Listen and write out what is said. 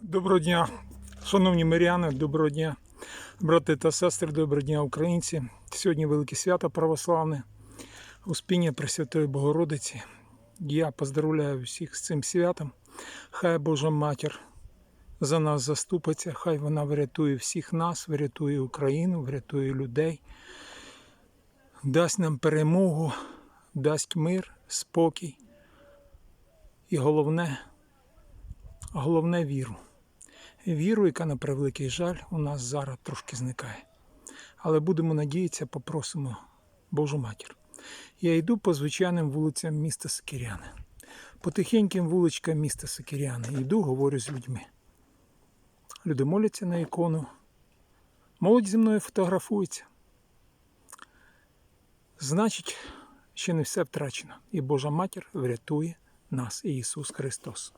Доброго дня, шановні миряни, доброго дня, брати та сестри, доброго дня, українці. Сьогодні велике свято православне, Успіння Пресвятої Богородиці. Я поздравляю всіх з цим святом. Хай Божа Матір за нас заступиться, хай вона врятує всіх нас, врятує Україну, врятує людей, дасть нам перемогу, дасть мир, спокій. І головне, головне віру. Віру, яка на превеликий жаль у нас зараз трошки зникає. Але будемо надіятися, попросимо Божу матір. Я йду по звичайним вулицям міста Сокиряни. По тихеньким вуличкам міста Сокиряни. Йду, говорю з людьми. Люди моляться на ікону. Молодь зі мною фотографується. Значить, ще не все втрачено. І Божа матір врятує нас, Ісус Христос.